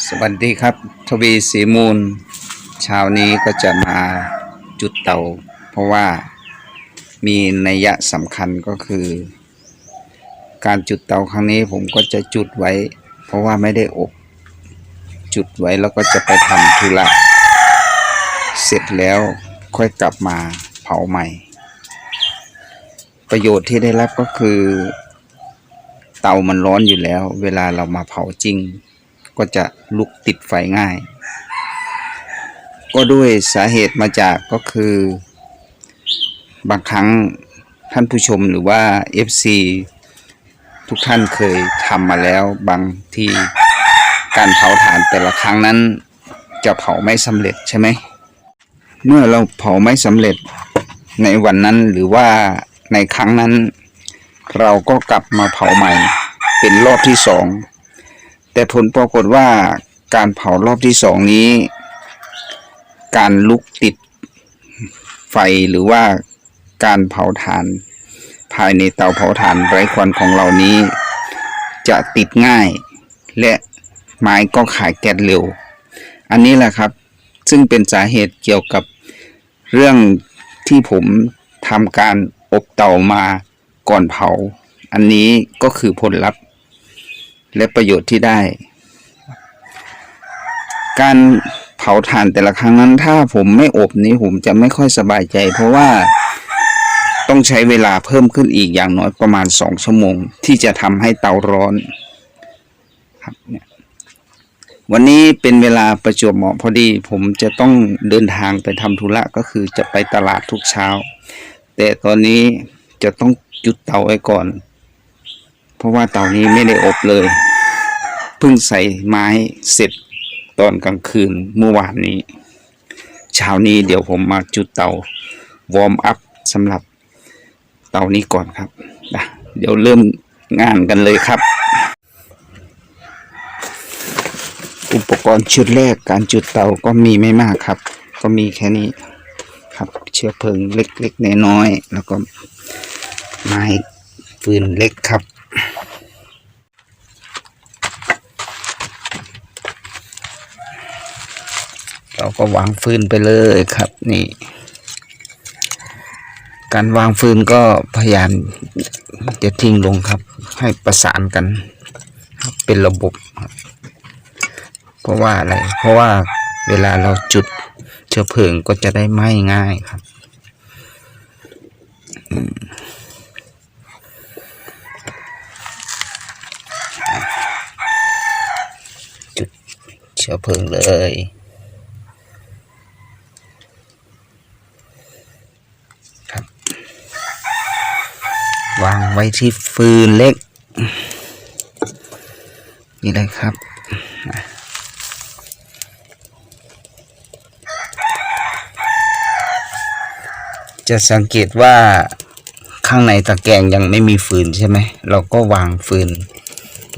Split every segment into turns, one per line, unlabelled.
สวัสดีครับทวีสีมูลเช้านี้ก็จะมาจุดเตา เพราะว่ามีนัยยะสำคัญก็คือ การจุดเตาครั้งนี้ผมก็จะจุดไว้ เพราะว่าไม่ได้อบ จุดไว้แล้วก็จะไปทำธุระเสร็จแล้วค่อยกลับมาเผาใหม่ ประโยชน์ที่ได้รับก็คือ เตามันร้อนอยู่แล้ว เวลาเรามาเผาจริง ก็จะลุกติดไฟง่าย ก็ด้วยสาเหตุมาจากก็คือบางครั้งท่านผู้ชมหรือว่า FC ทุกท่านเคยทำมาแล้วบางที่การเผาถ่านแต่ละครั้งนั้น จะเผาไม่สำเร็จใช่ไหม เมื่อเราเผาไม่สำเร็จในวันนั้นหรือว่าในครั้งนั้น เราก็กลับมาเผาใหม่ เป็นรอบที่สอง แต่ผลปรากฏว่าการเผารอบที่สองนี้ การลุกติดไฟหรือว่าการเผาถ่าน ภายในเตาเผาถ่านไร้ควันของเรานี้ จะติดง่าย และไม้ก็ขายแก๊สเร็ว อันนี้แหละครับซึ่งเป็นสาเหตุเกี่ยวกับเรื่องที่ผมทำการอบเตามาก่อนเผา อันนี้ก็คือผลลัพธ์ และประโยชน์ที่ได้ การเผาถ่านแต่ละครั้งนั้นถ้าผมไม่อบนี้ผมจะไม่ค่อยสบายใจ เพราะว่าต้องใช้เวลาเพิ่มขึ้นอีกอย่างน้อยประมาณสองชั่วโมง ที่จะทำให้เตาร้อนครับเนี่ยวันนี้เป็นเวลาประจวบเหมาะพอดี ผมจะต้องเดินทางไปทำธุระก็คือจะไปตลาดทุกเช้า แต่ตอนนี้จะต้องจุดเตาไว้ก่อน เพราะว่าเตานี้ไม่ได้อบเลย เพิ่งใส่ไม้เสร็จตอนกลางคืนเมื่อวานนี้ เช้านี้เดี๋ยวผมมาจุดเตาวอร์มอัพสำหรับเตานี้ก่อนครับ เดี๋ยวเริ่มงานกันเลยครับ อุปกรณ์ชุดแรกการจุดเตาก็มีไม่มากครับ ก็มีแค่นี้ครับ เชื้อเพลิงเล็กๆน้อยๆแล้วก็ไม้ฟืนเล็กครับ เราก็วางฟืนไปเลยครับ นี่ การวางฟืนก็พยายามจะทิ้งลงครับ ให้ประสานกันเป็นระบบเพราะว่าอะไร เพราะว่าเวลาเราจุดเชื้อเพลิงก็จะได้ไหม้ง่ายครับจุดเชื้อเพลิงเลย ครับ วางไว้ที่ฟืนเล็ก นี่เลยครับจะสังเกตว่าข้างในตะแกรงยังไม่มีฟืนใช่ไหม เราก็วางฟืน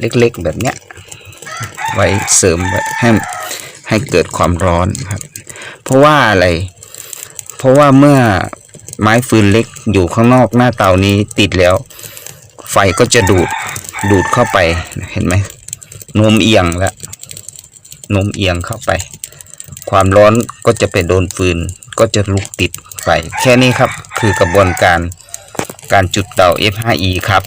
เล็กๆแบบเนี้ย ไว้เสริมไว้ให้ให้เกิดความร้อนครับ เพราะว่าอะไร เพราะว่าเมื่อไม้ฟืนเล็ก อยู่ข้างนอกหน้าเตานี้ติดแล้ว ไฟก็จะดูดดูดเข้าไปเห็นไหมโน้มเอียงแล้วโน้มเอียงเข้าไป ความร้อนก็จะไปโดนฟืนก็จะลุกติดไฟแค่นี้ครับคือกระบวนการการจุดเตา F5E ครับ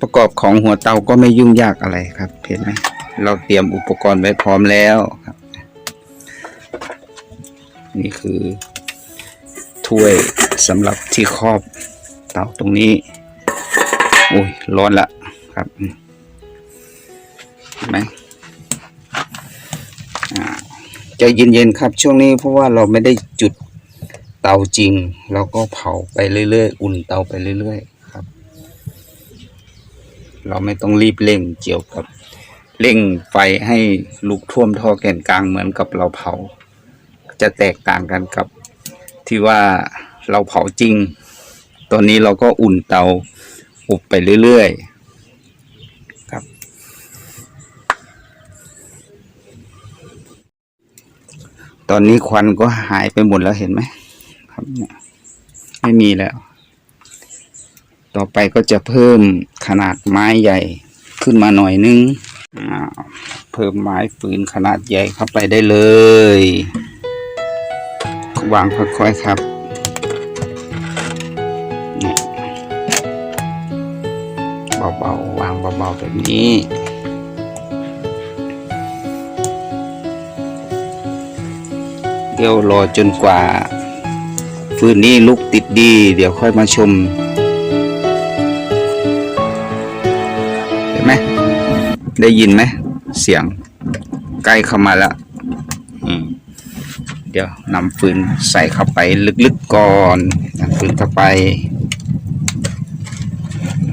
ประกอบของหัวเตาก็ไม่ยุ่งยากอะไรครับ เห็นไหมเราเตรียมอุปกรณ์ไว้พร้อมแล้วครับ นี่คือถ้วยสำหรับที่ครอบเตาตรงนี้โอ้ยร้อนละครับเห็นไหมอ่าใจเย็นๆครับ ช่วงนี้เพราะว่าเราไม่ได้จุดเตาจริง เราก็เผาไปเรื่อยๆ อุ่นเตาไปเรื่อยๆ เราไม่ต้องรีบเร่งเกี่ยวกับเร่งไฟให้ลุกท่วมท่อแกนกลางเหมือนกับเราเผา จะแตกต่างกันกับที่ว่าเราเผาจริง ตอนนี้เราก็อุ่นเตาอบไปเรื่อยๆครับ ตอนนี้ควันก็หายไปหมดแล้วเห็นไหมครับไม่มีแล้ว ต่อไปก็จะเพิ่มขนาดไม้ใหญ่ขึ้นมาหน่อยนึงเพิ่มไม้ฟืนขนาดใหญ่เข้าไปได้เลยวางค่อยๆครับเบาๆวางเบาๆแบบนี้เดี๋ยวรอจนกว่า ฟืนนี้ลุกติดดี เดี๋ยวค่อยมาชม ได้ยินไหม เสียงใกล้เข้ามาแล้วอืมเดี๋ยวนำฟืนใส่เข้าไปลึกๆก่อนนำฟืนเข้าไป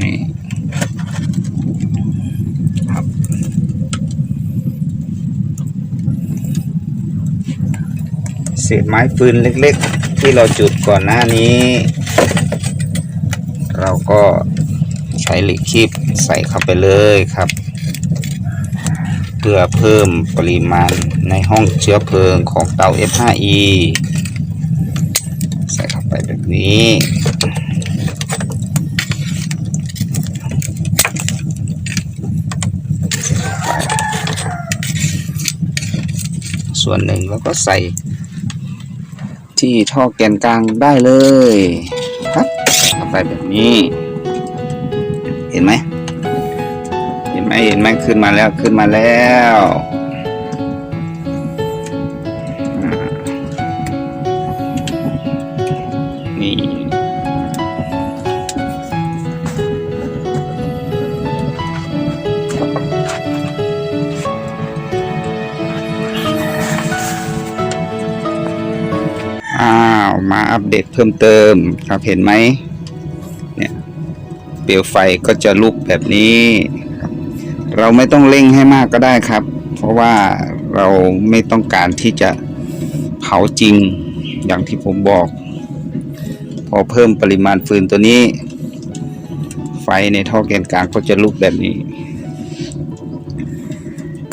นี่ครับเศษไม้ฟืนเล็กๆ ที่เราจุดก่อนหน้านี้ เราก็ใช้เหล็กคีบใส่เข้าไปเลยครับเพื่อเพิ่มปริมาณในห้องเชื้อเพลิงของเตา F5E ใส่เข้าไปแบบนี้ ส่วนหนึ่งแล้วก็ใส่ที่ท่อแกนกลางได้เลยครับเข้าไปแบบนี้ เห็นไหม ไหมเห็นไหมขึ้นมาแล้วขึ้นมาแล้วอ่านี่อ้าวมาอัปเดตเพิ่มเติมครับเห็นไหมเนี่ยเปลวไฟก็จะลุกแบบนี้ เราไม่ต้องเร่งให้มากก็ได้ครับ เพราะว่าเราไม่ต้องการที่จะเผาจริงอย่างที่ผมบอก พอเพิ่มปริมาณฟืนตัวนี้ ไฟในท่อแกนกลางก็จะลุกแบบนี้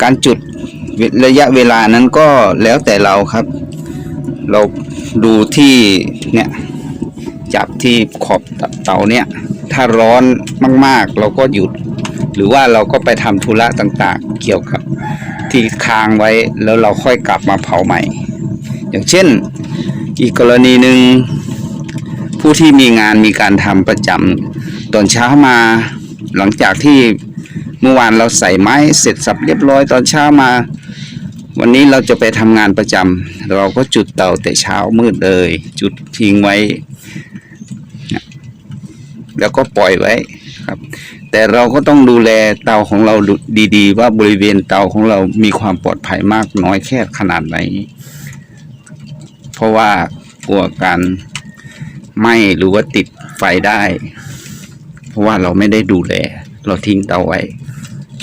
การจุดระยะเวลานั้นก็แล้วแต่เราครับ เราดูที่เนี่ยจับที่ขอบเตาเนี่ย ถ้าร้อนมาก ๆ เราก็หยุด หรือว่าเราก็ไปทำธุระต่างๆ เกี่ยวกับที่ค้างไว้แล้วเราค่อยกลับมาเผาใหม่ อย่างเช่น อีกกรณีหนึ่งผู้ที่มีงานมีการทำประจำตอนเช้ามา หลังจากที่เมื่อวานเราใส่ไม้เสร็จสับเรียบร้อยตอนเช้ามา วันนี้เราจะไปทำงานประจำเราก็จุดเตาแต่เช้ามืดเลย จุดทิ้งไว้ แล้วก็ปล่อยไว้ครับ แต่เราก็ต้องดูแลเตาของเราดีๆ ว่าบริเวณเตาของเรามีความปลอดภัยมากน้อยแค่ขนาดไหน เพราะว่ากลัวการไหม้หรือว่าติดไฟได้ เพราะว่าเราไม่ได้ดูแล เราทิ้งเตาไว้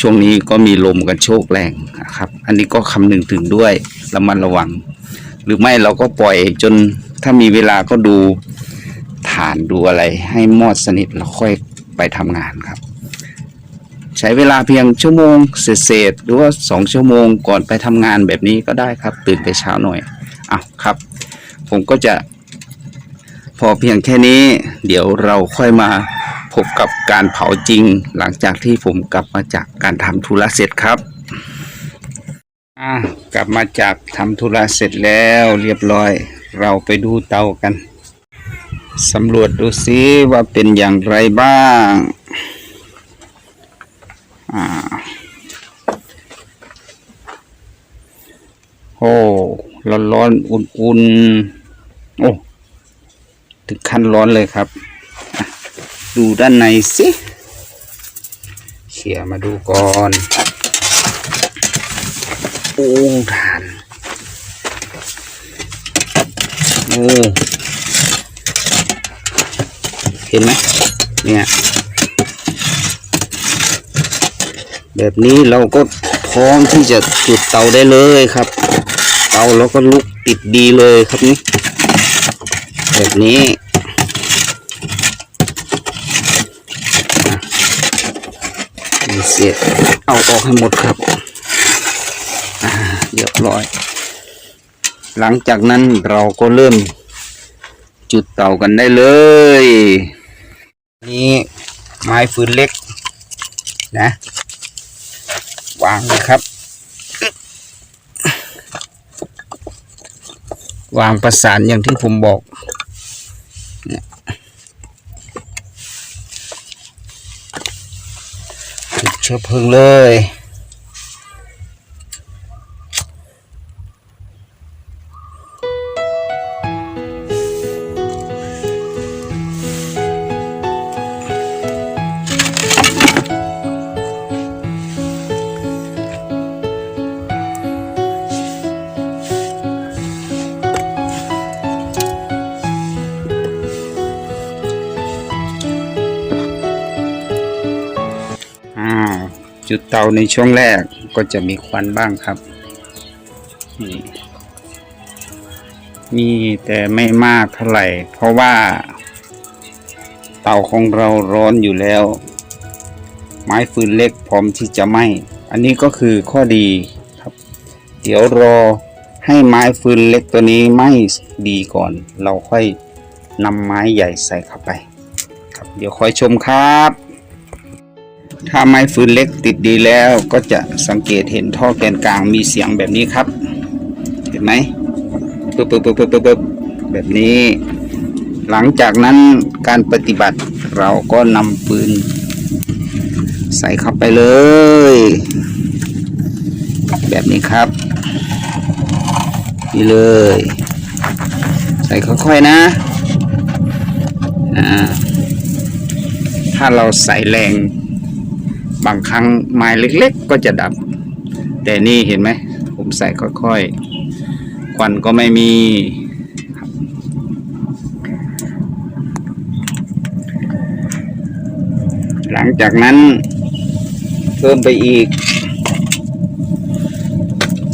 ช่วงนี้ก็มีลมกันโชกแรงนะครับ อันนี้ก็คำนึงถึงด้วยระมัดระวัง หรือไม่เราก็ปล่อยจนถ้ามีเวลาก็ดูฐานดูอะไร ให้มอดสนิทแล้วค่อยไปทำงานครับ ใช้เวลาเพียงชั่วโมงเศษหรือว่าสองชั่วโมงก่อนไปทำงานแบบนี้ก็ได้ครับ ตื่นแต่เช้าหน่อยอ้าวครับ ผมก็จะ พอเพียงแค่นี้ เดี๋ยวเราค่อยมาพบกับการเผาจริง หลังจากที่ผมกลับมาจากการทำธุระเสร็จครับอ่ากลับมาจากทำธุระเสร็จแล้วเรียบร้อย เราไปดูเตากันสำรวจดูซิว่าเป็นอย่างไรบ้าง โอ้ร้อนร้อนๆอุ่นๆโอ้ถึงขั้นร้อนเลยครับ ดูด้านในสิเขี่ยมาดูก่อนโอ้ทานโอ้เห็นไหมเนี่ย แบบนี้เราก็พร้อมที่จะจุดเตาได้เลยครับาเราก็ลุกติดดีเลยครับนี่แบบนี้เสร็จเอาออกให้หมดครับเรียบร้อย หลังจากนั้นเราก็เริ่มจุดเตากันได้เลย นี่ไม้ฟืนเล็กนะ วางเลยครับ วางประสานอย่างที่ผมบอก เชื้อเพลิงเลย เตาในช่วงแรกก็จะมีควันบ้างครับนี่มีแต่ไม่มากเท่าไหร่ เพราะว่า เตาของเราร้อนอยู่แล้ว ไม้ฟืนเล็กพร้อมที่จะไหม้อันนี้ก็คือข้อดีครับ เดี๋ยวรอให้ไม้ฟืนเล็กตัวนี้ไหม้ดีก่อน เราค่อยนำไม้ใหญ่ใส่เข้าไป ครับ เดี๋ยวคอยชมครับ ถ้าไม้ฟืนเล็กติดดีแล้วก็จะสังเกตเห็นท่อแกนกลางมีเสียงแบบนี้ครับ เห็นไหมปึ๊บปึ๊บปึ๊บปึ๊บปึ๊บแบบนี้ หลังจากนั้นการปฏิบัติเราก็นำปืน ใส่เข้าไปเลย แบบนี้ครับนี่เลย ใส่ค่อยๆนะอ่าถ้าเราใส่แรง บางครั้งไม้เล็กๆ ก็จะดับ แต่นี่เห็นไหม ผมใส่ค่อยๆ ควันก็ไม่มี หลังจากนั้น เพิ่มไปอีก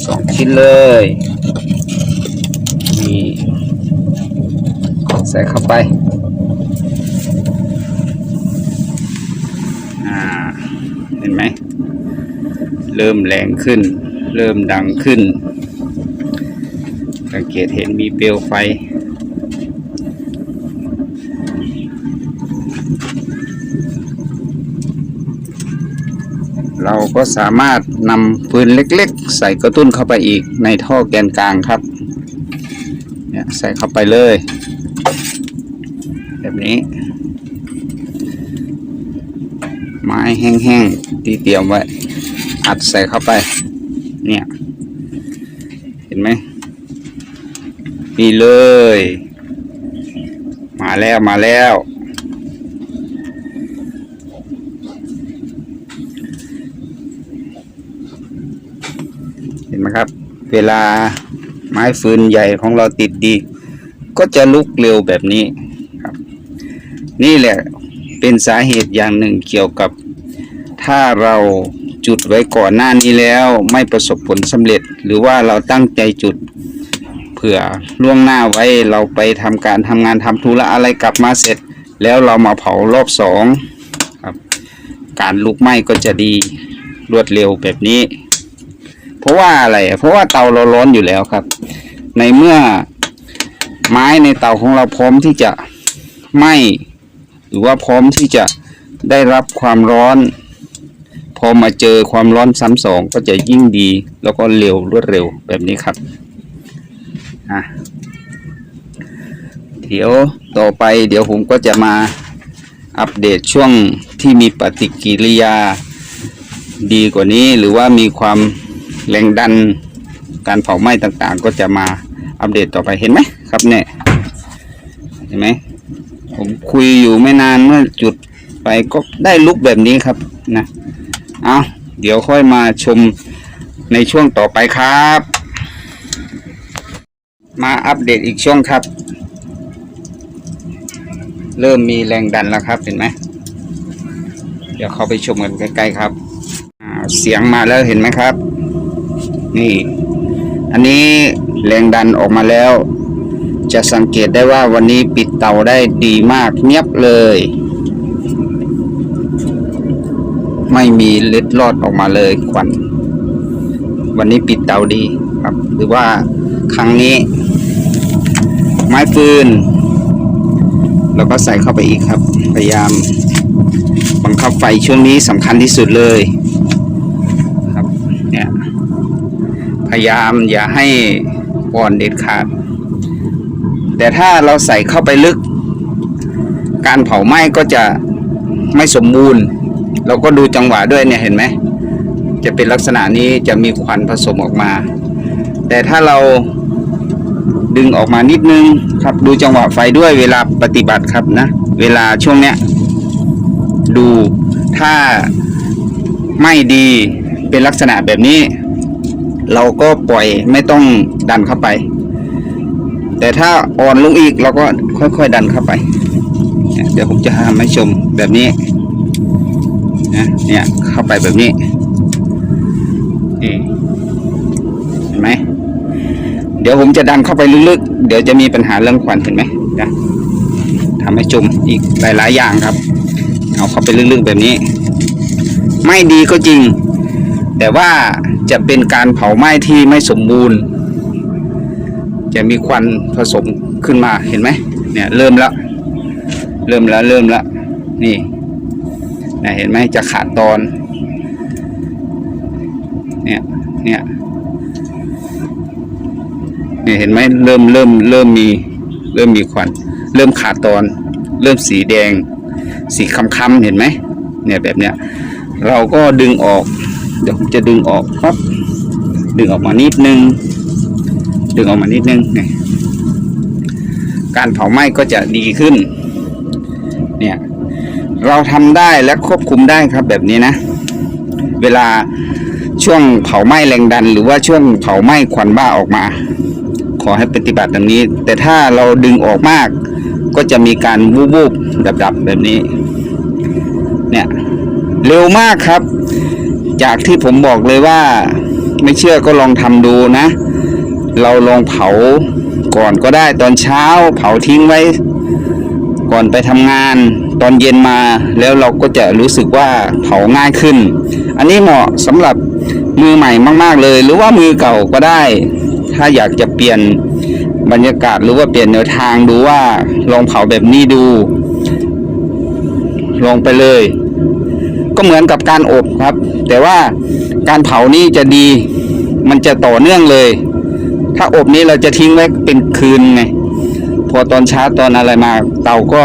สองชิ้นเลยนี่ใส่เข้าไป อ่า เห็น ไหม เริ่มแรงขึ้น เริ่มดังขึ้น สังเกตเห็นมีเปลวไฟ เราก็สามารถนำปืนเล็กๆ ใส่กระตุ้นเข้าไปอีกในท่อแกนกลางครับ เนี่ยใส่เข้าไปเลย แบบนี้ ไม้ แห้งๆที่เตรียมไว้ อัดใส่เข้าไป เนี่ย เห็นไหมนี่เลย มาแล้วมาแล้ว เห็นไหมครับ เวลาไม้ฟืนใหญ่ของเราติดดี ก็จะลุกเร็วแบบนี้ครับ นี่แหละเป็นสาเหตุอย่างหนึ่งเกี่ยวกับ ถ้าเราจุดไว้ก่อนหน้านี้แล้วไม่ประสบผลสำเร็จ หรือว่าเราตั้งใจจุดเผื่อล่วงหน้าไว้เราไปทำการทำงานทำธุระอะไรกลับมาเสร็จ แล้วเรามาเผารอบสองครับการลุกไหม้ก็จะดีรวดเร็วแบบนี้ เพราะว่าอะไร เพราะว่าเตาเราร้อนอยู่แล้วครับ ในเมื่อไม้ในเตาของเราพร้อมที่จะไหม้หรือว่าพร้อมที่จะได้รับความร้อน พอมาเจอความร้อนซ้ำสองก็จะยิ่งดี แล้วก็เร็วรวดเร็วแบบนี้ครับอะเดี๋ยวต่อไปเดี๋ยวผมก็จะมาอัปเดตช่วงที่มีปฏิกิริยาดีกว่านี้หรือว่ามีความแรงดันการเผาไหม้ต่างๆ ก็จะมาอัปเดตต่อไปเห็นไหมครับเนี่ยเห็นไหมผมคุยอยู่ไม่นานเมื่อจุดไปก็ได้ลุกแบบนี้ครับนะ เอาเดี๋ยวค่อยมาชมในช่วงต่อไปครับ มาอัปเดตอีกช่วงครับ เริ่มมีแรงดันแล้วครับเห็นไหมเดี๋ยวเข้าไปชมกันใกล้ๆครับ เสียงมาแล้วเห็นไหมครับ นี่ อันนี้แรงดันออกมาแล้ว จะสังเกตได้ว่าวันนี้ปิดเตาได้ดีมากเงียบเลย ไม่มีเล็ดลอดออกมาเลยควัน วันนี้ปิดเตาดีครับ หรือว่าครั้งนี้ ไม้ฟืนเราก็ใส่เข้าไปอีกครับ พยายามบังคับไฟช่วงนี้สำคัญที่สุดเลยครับเนี่ยพยายามอย่าให้อ่อนเด็ดขาด แต่ถ้าเราใส่เข้าไปลึก การเผาไหม้ก็จะไม่สมบูรณ์ เราก็ดูจังหวะด้วยเนี่ยเห็นไหมจะเป็นลักษณะนี้จะมีควันผสมออกมา แต่ถ้าเราดึงออกมานิดนึงครับดูจังหวะไฟด้วยเวลาปฏิบัติครับนะ เวลาช่วงเนี้ยดูถ้าไม่ดีเป็นลักษณะแบบนี้ เราก็ปล่อยไม่ต้องดันเข้าไป แต่ถ้าอ่อนลงอีกเราก็ค่อยๆดันเข้าไปเนี่ยเดี๋ยวผมจะทำให้ชมแบบนี้ นะเนี่ยเข้าไปแบบนี้นี่เห็นไหมเดี๋ยวผมจะดันเข้าไปลึกๆ เดี๋ยวจะมีปัญหาเรื่องควันเห็นไหมนะทำให้ชมอีกหลายๆอย่างครับ เอาเข้าไปลึกๆแบบนี้ ไม่ดีก็จริง แต่ว่าจะเป็นการเผาไหม้ที่ไม่สมบูรณ์ จะมีควันผสมขึ้นมาเห็นไหมเนี่ยเริ่มแล้ว เริ่มแล้วเริ่มแล้วนี่ นะเห็นไหมจะขาดตอน เนี่ย เนี่ยเนี่ยเห็นไหมเริ่มเริ่มเริ่มมี เริ่มมีควัน เริ่มขาดตอน เริ่มสีแดง สีค้ำๆเห็นไหมเนี่ยแบบเนี้ย เราก็ดึงออก เดี๋ยวผมจะดึงออกครับดึงออกมานิดนึง ดึงออกมานิดนึงเนี่ยการเผาไหม้ก็จะดีขึ้น เนี่ย เราทำได้และควบคุมได้ครับแบบนี้นะ เวลาช่วงเผาไหม้แรงดัน หรือว่าช่วงเผาไหม้ควันบ้าออกมา ขอให้ปฏิบัติดังนี้ แต่ถ้าเราดึงออกมาก ก็จะมีการวูบวูบดับๆแบบนี้ เนี่ยเร็วมากครับ จากที่ผมบอกเลยว่า ไม่เชื่อก็ลองทำดูนะ เราลองเผาก่อนก็ได้ตอนเช้า เผาทิ้งไว้ ก่อนไปทำงานตอนเย็นมาแล้วเราก็จะรู้สึกว่าเผาง่ายขึ้น อันนี้เหมาะสำหรับมือใหม่มาก ๆ เลย หรือว่ามือเก่าก็ได้ ถ้าอยากจะเปลี่ยนบรรยากาศหรือว่าเปลี่ยนแนวทางดูว่าลองเผาแบบนี้ดู ลองไปเลย ก็เหมือนกับการอบครับ แต่ว่าการเผานี่จะดี มันจะต่อเนื่องเลย ถ้าอบนี้เราจะทิ้งไว้เป็นคืนไง อตอนเช้าตอนอะไรมาเตาก็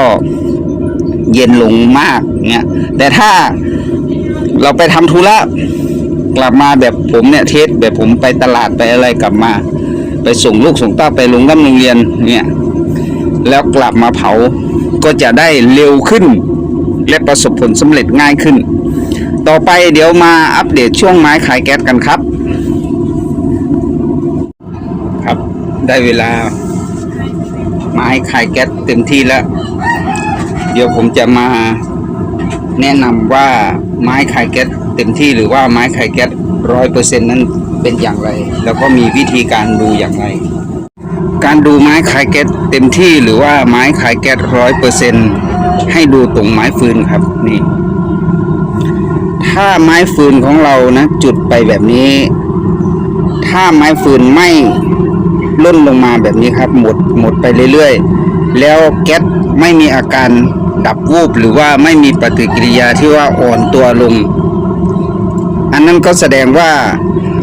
เย็นลงมากเนี่ยแต่ถ้าเราไปทำธุระกลับมาแบบผมเนี่ยเทสแบบผมไปตลาดไปอะไรกลับมา ไปส่งลูกส่งเต้าไปโรงรับโรงเรียนเนี่ยแล้วกลับมาเผาก็จะได้เร็วขึ้น และประสบผลสำเร็จง่ายขึ้น ต่อไปเดี๋ยวมาอัปเดตช่วงไม้ขายแก๊สกันครับ ครับได้เวลา ไม้ขายแก๊สเต็มที่แล้ว เดี๋ยวผมจะมาแนะนำว่าไม้ขายแก๊สเต็มที่หรือว่าไม้ขายแก๊สร้อยเปอร์เซ็นนั้นเป็นอย่างไร แล้วก็มีวิธีการดูอย่างไร การดูไม้ขายแก๊สเต็มที่หรือว่าไม้ขายแก๊สร้อยเปอร์เซ็นให้ดูตรงไม้ฟืนครับนี่ถ้าไม้ฟืนของเรานะ จุดไปแบบนี้ ถ้าไม้ฟืนไม่ ล่นลงมาแบบนี้ครับ หมดหมดไปเรื่อยๆ แล้วแก๊สไม่มีอาการดับวูบหรือว่าไม่มีปฏิกิริยาที่ว่าอ่อนตัวลง อันนั้นก็แสดงว่า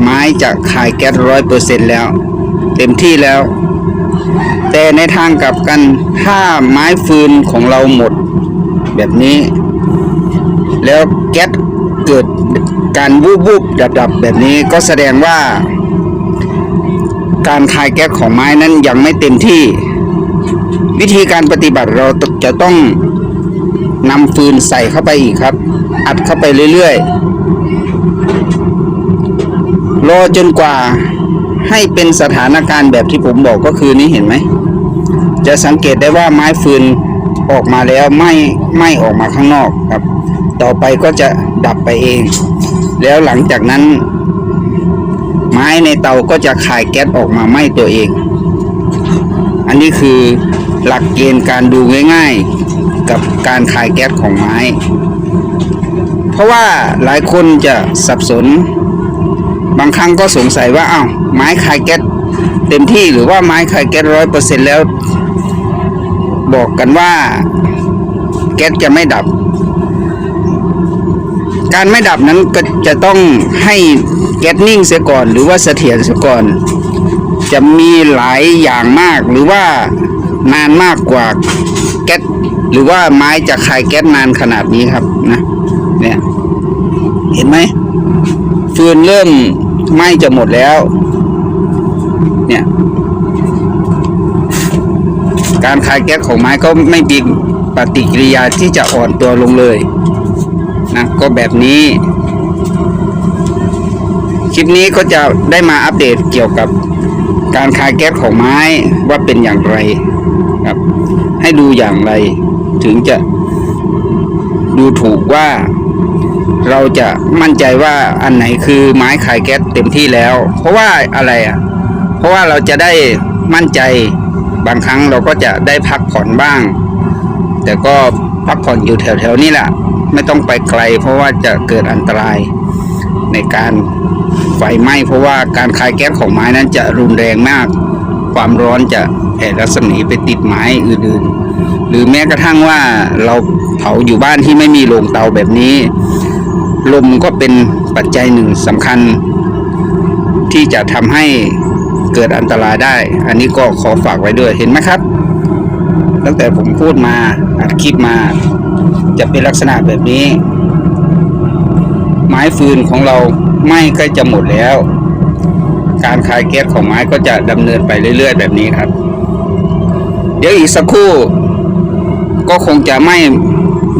ไม้จะคายแก๊สร้อยเปอร์เซ็นแล้ว เต็มที่แล้ว แต่ในทางกลับกันถ้าไม้ฟืนของเราหมด แบบนี้ แล้วแก๊สเกิดการวูบวูบดับดับๆแบบนี้ก็แสดงว่า การคายแก๊สของไม้นั้นยังไม่เต็มที่ วิธีการปฏิบัติเราจะต้องนำฟืนใส่เข้าไปอีกครับ อัดเข้าไปเรื่อยๆรอจนกว่าให้เป็นสถานการณ์แบบที่ผมบอกก็คือนี้เห็นไหม จะสังเกตได้ว่าไม้ฟืนออกมาแล้วไม่ไม่ออกมาข้างนอกครับ ต่อไปก็จะดับไปเอง แล้วหลังจากนั้น ไม้ในเตาก็จะคายแก๊สออกมาไหม้ตัวเอง อันนี้คือหลักเกณฑ์การดูง่ายๆ กับการคายแก๊สของไม้ เพราะว่าหลายคนจะสับสน บางครั้งก็สงสัยว่าอ้าวไม้คายแก๊สเต็มที่หรือว่าไม้คายแก๊สร้อยเปอร์เซ็นแล้ว บอกกันว่า แก๊สจะไม่ดับ การไม่ดับนั้นก็จะต้องให้แก๊สนิ่งเสียก่อน หรือว่าเสถียรเสียก่อน จะมีหลายอย่างมากหรือว่านานมากกว่าแก๊สหรือว่าไม้จะคายแก๊สนานขนาดนี้ครับนะเนี่ยเห็นไหมฟืนเริ่มไหม้จะหมดแล้ว เนี่ย การคายแก๊สของไม้ก็ไม่มีปฏิกิริยาที่จะอ่อนตัวลงเลย นะก็แบบนี้ คลิปนี้ก็จะได้มาอัปเดตเกี่ยวกับการคายแก๊สของไม้ว่าเป็นอย่างไรครับ ให้ดูอย่างไร ถึงจะดูถูกว่าเราจะมั่นใจว่าอันไหนคือไม้ขายแก๊สเต็มที่แล้ว เพราะว่าอะไรอะ เพราะว่าเราจะได้มั่นใจบางครั้งเราก็จะได้พักผ่อนบ้าง แต่ก็ พักผ่อนอยู่แถวๆนี้แหละไม่ต้องไปไกล เพราะว่าจะเกิดอันตรายในการไฟไหม้ เพราะว่าการคายแก๊สของไม้นั้นจะรุนแรงมาก ความร้อนจะแผ่รัศมีไปติดไม้อื่นๆ หรือแม้กระทั่งว่าเราเผาอยู่บ้านที่ไม่มีโรงเตาแบบนี้ ลมก็เป็นปัจจัยหนึ่งสำคัญ ที่จะทำให้เกิดอันตรายได้ อันนี้ก็ขอฝากไว้ด้วยเห็นไหมครับ ตั้งแต่ผมพูดมาอัดคลิปมา จะเป็นลักษณะแบบนี้ ไม้ฟืนของเราไหม้ใกล้จะหมดแล้ว การคายแก๊สของไม้ก็จะดำเนินไปเรื่อย ๆ แบบนี้ครับ เดี๋ยวอีกสักครู่ ก็คงจะไหม้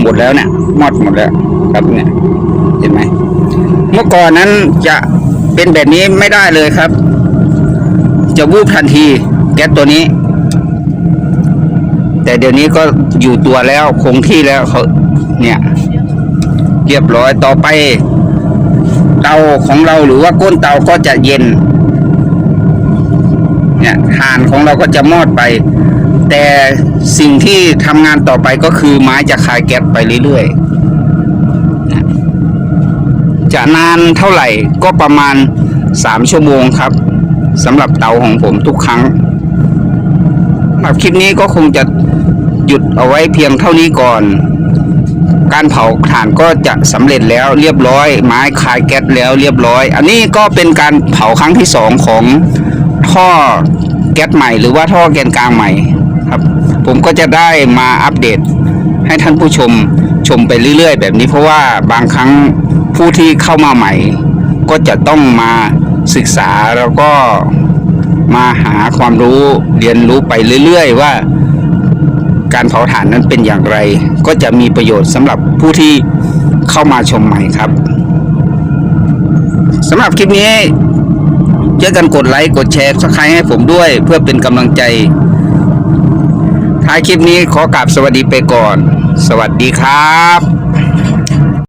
หมดแล้วเนี่ยหมดหมดแล้วครับเนี่ยเห็นไหมเมื่อก่อนนั้นจะเป็นแบบนี้ไม่ได้เลยครับ จะวูบทันทีแก๊สตัวนี้ แต่เดี๋ยวนี้ก็อยู่ตัวแล้วคงที่แล้วเขาเนี่ย เรียบร้อยต่อไป เตาของเราหรือว่าก้นเตาก็จะเย็น เนี่ยถ่านของเราก็จะมอดไป แต่สิ่งที่ทำงานต่อไปก็คือไม้จะคายแก๊สไปเรื่อยๆจะนานเท่าไหร่ก็ประมาณ3ชั่วโมงครับสำหรับเตาของผมทุกครั้งสำหรับคลิปนี้ก็คงจะ หยุดเอาไว้เพียงเท่านี้ก่อน การเผาถ่านก็จะสำเร็จแล้วเรียบร้อย ไม้คายแก๊สแล้วเรียบร้อย อันนี้ก็เป็นการเผาครั้งที่สองของท่อแก๊สใหม่หรือว่าท่อแกนกลางใหม่ครับ ผมก็จะได้มาอัปเดตให้ท่านผู้ชมชมไปเรื่อย ๆ แบบนี้เพราะว่าบางครั้งผู้ที่เข้ามาใหม่ ก็จะต้องมาศึกษาแล้วก็มาหาความรู้เรียนรู้ไปเรื่อย ๆ ว่า การเผาถ่านนั้นเป็นอย่างไร ก็จะมีประโยชน์สำหรับผู้ที่เข้ามาชมใหม่ครับสำหรับคลิปนี้เจอกันกดไลค์กดแชร์สักครั้งให้ผมด้วย เพื่อเป็นกำลังใจ ท้ายคลิปนี้ขอกราบสวัสดีไปก่อน สวัสดีครับ